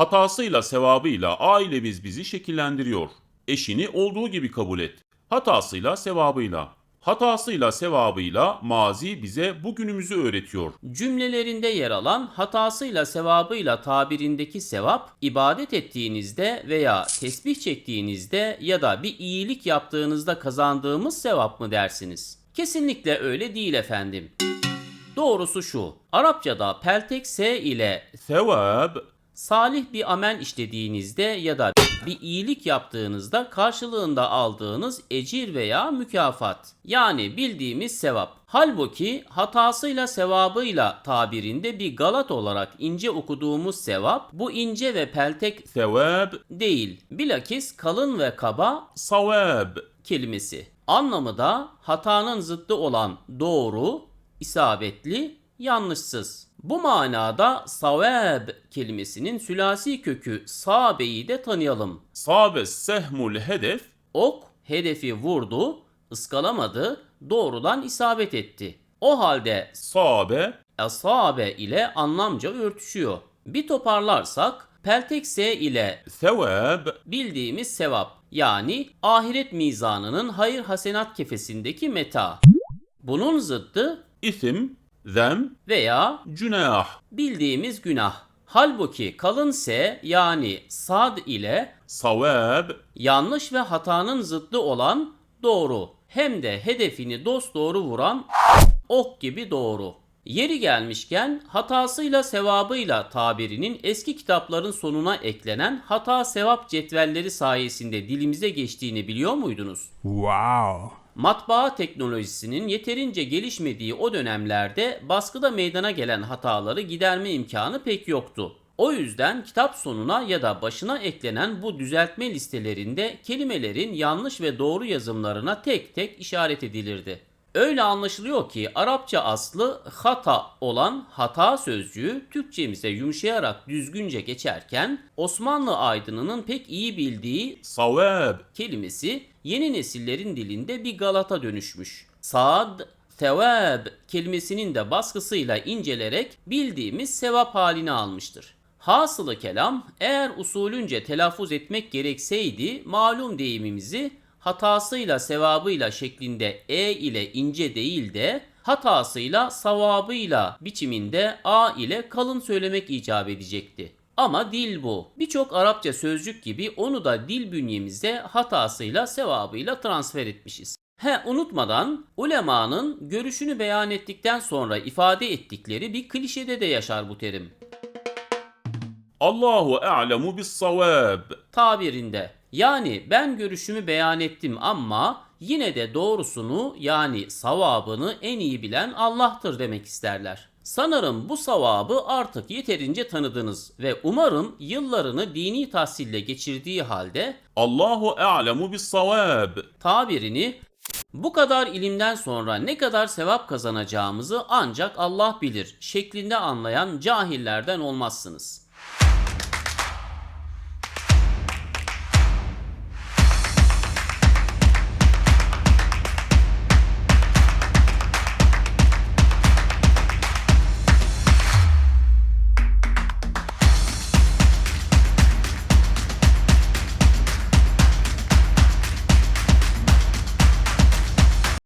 Hatasıyla sevabıyla ailemiz bizi şekillendiriyor. Eşini olduğu gibi kabul et. Hatasıyla sevabıyla. Hatasıyla sevabıyla mazi bize bugünümüzü öğretiyor. Cümlelerinde yer alan hatasıyla sevabıyla tabirindeki sevap, ibadet ettiğinizde veya tesbih çektiğinizde ya da bir iyilik yaptığınızda kazandığımız sevap mı dersiniz? Kesinlikle öyle değil efendim. Doğrusu şu, Arapçada peltek S ile Sevab salih bir amel işlediğinizde ya da bir iyilik yaptığınızda karşılığında aldığınız ecir veya mükafat. Yani bildiğimiz sevap. Halbuki hatasıyla sevabıyla tabirinde bir galat olarak ince okuduğumuz sevap bu ince ve peltek sevab değil. Bilakis kalın ve kaba savab kelimesi. Anlamı da hatanın zıttı olan doğru, isabetli, yanlışsız. Bu manada savab kelimesinin sülasi kökü sabeyi de tanıyalım. sabe sehmul hedef Ok hedefi vurdu, ıskalamadı, doğrudan isabet etti. O halde sabe asabe ile anlamca örtüşüyor. Bir toparlarsak peltek S ile sevab bildiğimiz sevap yani ahiret mizanının hayır hasenat kefesindeki meta. Bunun zıttı isim zem veya cünah bildiğimiz günah. Halbuki kalın S yani sad ile savab yanlış ve hatanın zıttı olan doğru hem de hedefini dosdoğru vuran ok gibi doğru. Yeri gelmişken hatasıyla sevabıyla tabirinin eski kitapların sonuna eklenen hata sevap cetvelleri sayesinde dilimize geçtiğini biliyor muydunuz? Wow. Matbaa teknolojisinin yeterince gelişmediği o dönemlerde baskıda meydana gelen hataları giderme imkanı pek yoktu. O yüzden kitap sonuna ya da başına eklenen bu düzeltme listelerinde kelimelerin yanlış ve doğru yazımlarına tek tek işaret edilirdi. Öyle anlaşılıyor ki Arapça aslı hata olan hata sözcüğü Türkçemize yumuşayarak düzgünce geçerken Osmanlı aydınının pek iyi bildiği savab kelimesi yeni nesillerin dilinde bir galata dönüşmüş. Saad, sevab kelimesinin de baskısıyla incelerek bildiğimiz sevap halini almıştır. Hasılı kelam eğer usulünce telaffuz etmek gerekseydi malum deyimimizi hatasıyla sevabıyla şeklinde e ile ince değil de hatasıyla savabıyla biçiminde a ile kalın söylemek icap edecekti. Ama dil bu. Birçok Arapça sözcük gibi onu da dil bünyemize hatasıyla sevabıyla transfer etmişiz. He unutmadan ulemanın görüşünü beyan ettikten sonra ifade ettikleri bir klişede de yaşar bu terim. Allahu a'lemu bis savab tabirinde. Yani ben görüşümü beyan ettim ama yine de doğrusunu yani savabını en iyi bilen Allah'tır demek isterler. Sanırım bu savabı artık yeterince tanıdınız ve umarım yıllarını dini tahsille geçirdiği halde Allahu a'lemu bis savab tabirini bu kadar ilimden sonra ne kadar sevap kazanacağımızı ancak Allah bilir şeklinde anlayan cahillerden olmazsınız.